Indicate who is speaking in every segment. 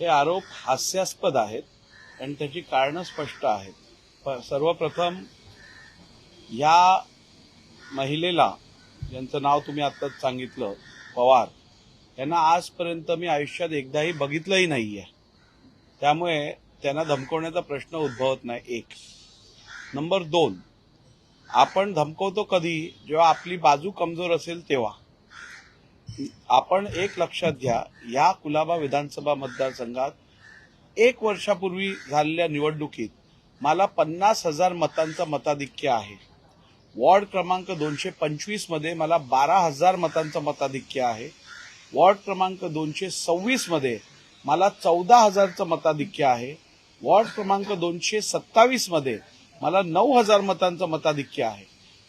Speaker 1: हे आरोप हास्यास्पद आहेत आणि त्याची कारणं स्पष्ट आहेत. प- सर्वप्रथम या महिलेला ज्यांचं नाव तुम्ही आत्ताच सांगितलं पवार यांना आजपर्यंत मी आयुष्यात एकदाही बघितलंही नाही आहे त्यामुळे त्यांना धमकवण्याचा प्रश्न उद्भवत नाही. एक. नंबर दोन. आपण धमकवतो कधी? जेव्हा आपली बाजू कमजोर असेल तेव्हा. आपण एक लक्षात घ्या या कुलाबा विधानसभा मतदारसंघात एक वर्षापूर्वी झालेल्या निवडणुकीत मला पन्नास हजार मतांचं मताधिक्य आहे. वॉर्ड क्रमांक दोनशे पंचवीसमध्ये मला बारा हजार मतांचं मताधिक्य आहे. वॉर्ड क्रमांक दोनशे सव्वीसमध्ये मला चौदा हजारचं मताधिक्य आहे. वॉर्ड क्रमांक दोनशे सत्तावीसमध्ये मला नऊ हजार मतांचं मताधिक्य आहे.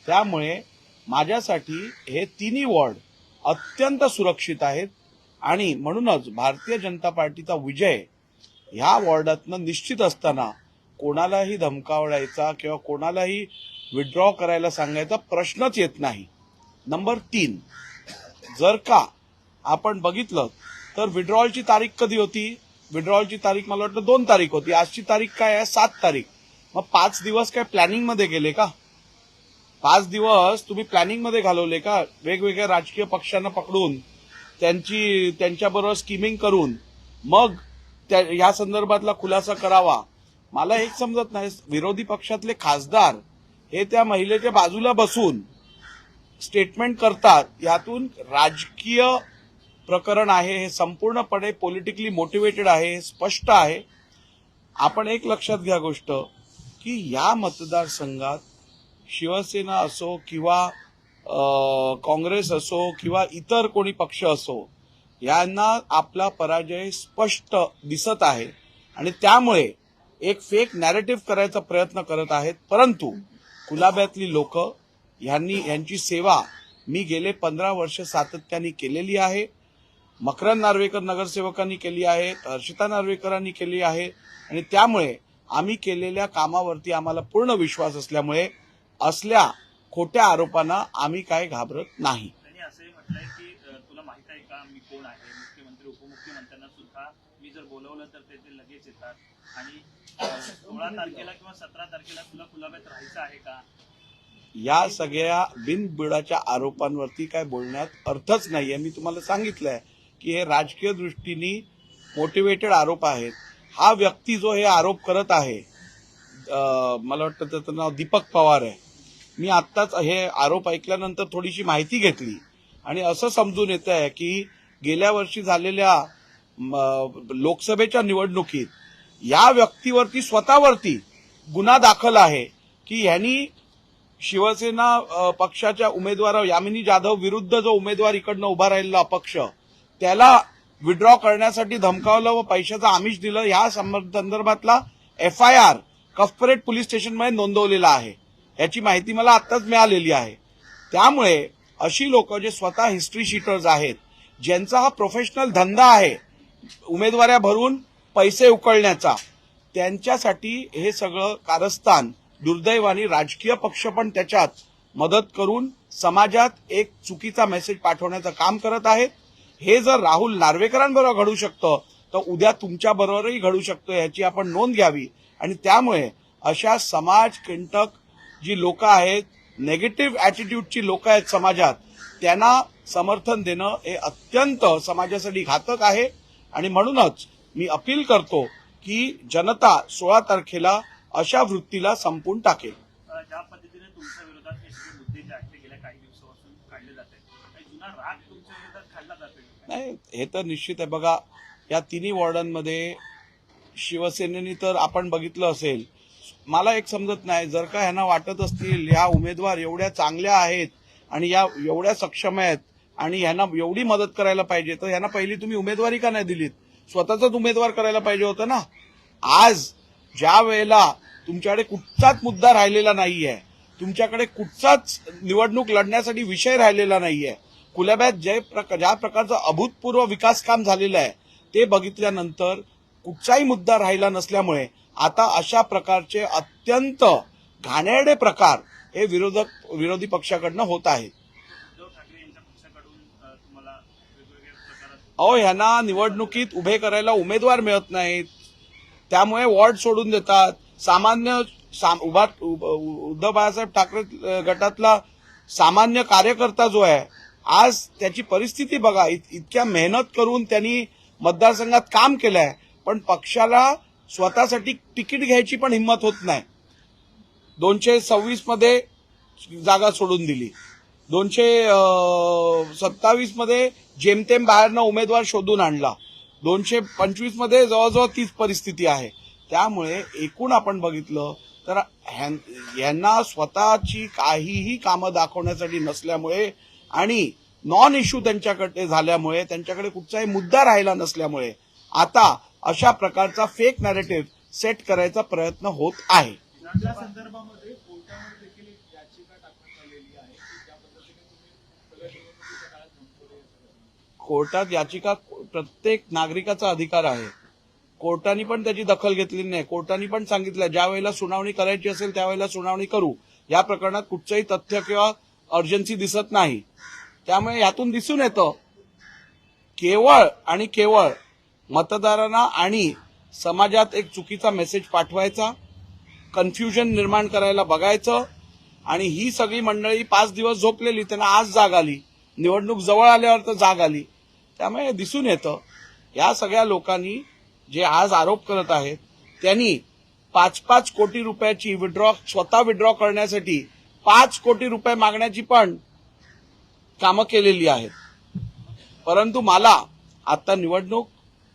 Speaker 1: त्यामुळे माझ्यासाठी हे तिन्ही वॉर्ड अत्यंत सुरक्षित आहेत. आणि म्हणूनच भारतीय जनता पार्टीचा विजय ह्या वॉर्डातनं निश्चित असताना कोणालाही धमकावडायचा किंवा कोणालाही विड्रॉ करायला सांगायचा प्रश्नच येत नाही. नंबर तीन. जर का आपण बघितलं तर विड्रॉलची तारीख कधी होती? विड्रॉलची तारीख मला वाटतं दोन तारीख होती. आजची तारीख काय आहे? सात तारीख. मग पाच दिवस काय प्लॅनिंगमध्ये गेले का? पाच दिवस तुम्ही प्लॅनिंगमध्ये घालवले का? वेगवेगळ्या राजकीय पक्षांना पकडून त्यांची त्यांच्याबरोबर स्कीमिंग करून मग त्या या संदर्भातला खुलासा करावा. मला एक समजत नाही. विरोधी पक्षातले खासदार हे त्या महिलेच्या बाजूला बसून स्टेटमेंट करतात. यातून राजकीय प्रकरण आहे हे संपूर्णपणे पॉलिटिकली मोटिवेटेड आहे हे स्पष्ट आहे. आपण एक लक्षात घ्या गोष्ट की या मतदारसंघात शिवसेना असो किंवा काँग्रेस असो किंवा इतर कोणी पक्ष असो यांना आपला पराजय स्पष्ट दिसत आहे. आणि त्यामुळे एक फेक नॅरेटिव्ह करायचा प्रयत्न करत आहेत. परंतु कुलाब्यातली लोक यांनी यांची सेवा मी गेले पंधरा वर्ष सातत्याने केलेली आहे. मकरंद नार्वेकर नगरसेवकांनी केली आहे हर्षिता नार्वेकरांनी केली आहे. आणि त्यामुळे आम्ही केलेल्या कामावरती आम्हाला पूर्ण विश्वास असल्यामुळे असल्या खोट्या आरोपांना आम्ही काय घाबरत नाही.
Speaker 2: त्यांनी असंही म्हटलंय की अ, तुला माहीत आहे का मी कोण आहे? मुख्यमंत्री उपमुख्यमंत्र्यांना सुद्धा मी जर बोलवलं तर ते ते लगेच येतात. आणि अ, सोळा तारखेला किंवा सतरा तारखेला तुला कुलाब्यात राहायचं आहे का?
Speaker 1: या सगळ्या बिनबुडाच्या आरोपांवरती काय बोलण्यात अर्थच नाहीये. मी तुम्हाला सांगितलंय की हे राजकीय दृष्टीने मोटिवेटेड आरोप आहेत. हा व्यक्ती जो हे आरोप करत आहे मला वाटतं त्याचं नाव दीपक पवार आहे. मी आत्ताच हे आरोप ऐकल्यानंतर थोडीशी माहिती घेतली. आणि असं समजून येत आहे की गेल्या वर्षी झालेल्या लोकसभेच्या निवडणुकीत या व्यक्तीवरती स्वतःवरती गुन्हा दाखल आहे की ह्यांनी शिवसेना पक्षाच्या उमेदवार यामिनी जाधव विरुद्ध जो उमेदवार इकडनं उभा राहिलेला अपक्ष त्याला विड्रॉ करण्यासाठी धमकावलं व पैशाचं आमिष दिलं ह्या संदर्भातला F I R Cuffe Parade police स्टेशनमध्ये नोंदवलेला आहे. याची माहिती मला आत्ताच मिळालेली आहे. त्यामुळे अशी लोक जे स्वतः हिस्ट्री शीटर्स आहेत ज्यांचा हा प्रोफेशनल धंदा आहे उमेदवाऱ्या भरून पैसे उकळण्याचा त्यांच्यासाठी हे सगळं कारस्थान दुर्दैवानी राजकीय पक्ष पण त्याच्यात मदत करून समाजात एक चुकीचा मेसेज पाठवण्याचं काम करत आहेत. हे जर राहुल नार्वेकरांबरोबर घडू शकतं तर उद्या तुमच्याबरोबरही घडू शकतं याची आपण नोंद घ्यावी. आणि त्यामुळे अशा समाज किंटक जी लोक आहेत नेगेटिव्ह ॲटिट्यूडची लोक आहेत समाजात त्यांना समर्थन देणं हे अत्यंत समाजासाठी घातक आहे. आणि म्हणूनच मी अपील करतो की जनता सोळा तारखेला अशा वृत्तीला संपून टाकेल.
Speaker 2: ज्या पद्धतीने तुमच्या विरोधात सगळे मुद्दे जे आहेत ते गेल्या काही दिवसापासून काढले जात आहेत. काही जुना राग तुमच्या विरोधात काढला जातोय का?
Speaker 1: नाही हे तर निश्चित आहे. बघा या तिन्ही वॉर्डांमध्ये शिवसेनेनी तर आपण बघितलं असेल मला एक समजत नाही. जर का ह्यांना वाटत असतील ह्या उमेदवार एवढ्या चांगल्या आहेत आणि या एवढ्या सक्षम आहेत आणि ह्यांना एवढी मदत करायला पाहिजे तर ह्यांना पहिली तुम्ही उमेदवारी का नाही दिलीत? स्वतःचाच उमेदवार करायला पाहिजे होतं ना? आज ज्या वेळेला तुमच्याकडे कुठचाच मुद्दा राहिलेला नाहीये तुमच्याकडे कुठचाच निवडणूक लढण्यासाठी विषय राहिलेला नाहीये कुलाब्यात जे प्रकार ज्या प्रकारचं अभूतपूर्व विकास काम झालेलं आहे ते बघितल्यानंतर कुठचाही मुद्दा राहिला नसल्यामुळे आता अशा प्रकारचे अत्यंत घाणेरडे प्रकार हे विरोधक विरोधी पक्षाकडनं होत आहेत. अहो ह्यांना निवडणुकीत उभे करायला उमेदवार मिळत नाहीत. त्यामुळे वॉर्ड सोडून देतात. सामान्य साम- उभा उद्धव बाळासाहेब ठाकरे गटातला सामान्य कार्यकर्ता जो आहे आज त्याची परिस्थिती बघा. इत- इतक्या मेहनत करून त्यांनी मतदारसंघात काम केलंय. पण पक्षाला स्वतःसाठी तिकीट घ्यायची पण हिंमत होत नाही. दोनशे सव्वीसमध्ये जागा सोडून दिली. दोनशे सत्तावीसमध्ये जेमतेम बाहेरनं उमेदवार शोधून आणला. दोनशे पंचवीसमध्ये जवळजवळ तीच परिस्थिती आहे. त्यामुळे एकूण आपण बघितलं तर यांना स्वतःची काहीही कामं दाखवण्यासाठी नसल्यामुळे आणि नॉन इश्यू त्यांच्याकडे झाल्यामुळे त्यांच्याकडे कुठचाही मुद्दा राहिला नसल्यामुळे आता अशा प्रकारचा फेक नॅरेटिव्ह सेट करायचा प्रयत्न होत आहे. कोर्टात याचिका प्रत्येक नागरिकाचा अधिकार आहे. कोर्टाने पण त्याची दखल घेतलेली नाही. कोर्टाने पण सांगितलं ज्या वेळेला सुनावणी करायची असेल त्यावेळेला सुनावणी करू. या प्रकरणात कुठचंही तथ्य किंवा अर्जन्सी दिसत नाही. त्यामुळे यातून दिसून येतं केवळ आणि केवळ मतदारांना आणि समाजात एक चुकीचा मेसेज पाठवायचा कन्फ्युजन निर्माण करायला बघायचं आणि ही सगळी मंडळी पाच दिवस झोपलेली त्यांना आज जाग आली. निवडणूक जवळ आल्यावर तर जाग आली. त्यामुळे दिसून येतं. या सगळ्या लोकांनी जे आज आरोप करत आहेत त्यांनी पाच पाच कोटी रुपयाची विड्रॉ स्वतः विड्रॉ करण्यासाठी पाच कोटी रुपये मागण्याची पण कामं केलेली आहेत. परंतु मला आता निवडणूक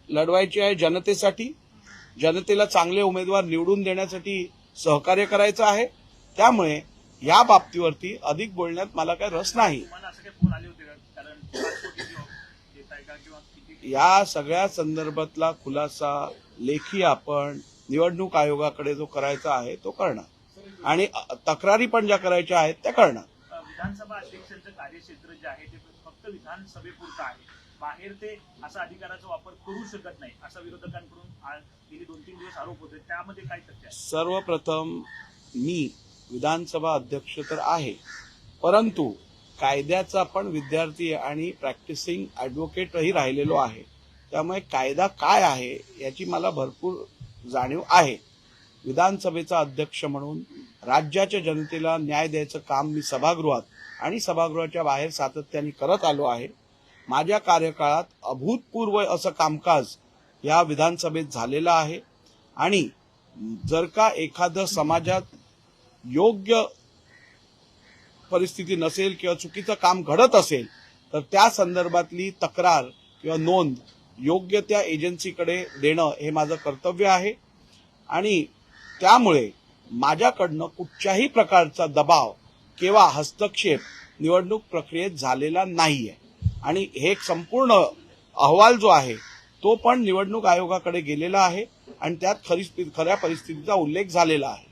Speaker 1: लढवायची आहे जनतेसाठी. जनतेला चांगले उमेदवार निवडून देण्यासाठी सहकार्य करायचं आहे. त्यामुळे या बाबतीवरती अधिक बोलण्यात मला काही रस नाही. या सगळ्या संदर्भातला खुलासा लेखी आपण निवडणूक आयोगाकडे जो करायचा आहे तो करणार. आणि तक्रारी पण ज्या करायच्या आहेत त्या करणार.
Speaker 2: विधानसभा अध्यक्षांचं कार्यक्षेत्र जे आहे ते फक्त विधानसभेपुरतं आहे. बाहेर ते असा अधिकाराचा वापर करू शकत नाही असा विरोधकांकडून आज गेली दोन तीन दिवस आरोप होते. त्यामध्ये काय तथ्य
Speaker 1: सर्वप्रथम मी विधानसभा अध्यक्ष तर आहे परंतु कायद्याचा पण विद्यार्थी आणि प्रॅक्टिसिंग ॲडव्होकेटही राहिलेलो आहे. त्यामुळे कायदा काय आहे याची मला भरपूर जाणीव आहे. विधानसभेचा अध्यक्ष म्हणून राज्याच्या जनतेला न्याय द्यायचं काम मी सभागृहात आणि सभागृहाच्या बाहेर सातत्याने करत आलो आहे. माझ्या कार्यकाळात अभूतपूर्व असं कामकाज या विधानसभेत झालेलं आहे. आणि जर का एखादं समाजात योग्य परिस्थिती नसेल किंवा चुकीचं काम घडत असेल तर त्या संदर्भातली तक्रार किंवा नोंद योग्य त्या एजन्सीकडे देणं हे माझं कर्तव्य आहे. आणि त्यामुळे माझ्याकडनं कुठच्याही प्रकारचा दबाव किंवा हस्तक्षेप निवडणूक प्रक्रियेत झालेला नाही आहे आणि हे एक संपूर्ण अहवाल जो आहे तो पण निवडणूक आयोगाकडे गेलेला आहे आणि त्यात खरी खऱ्या परिस्थितीचा उल्लेख झालेला आहे.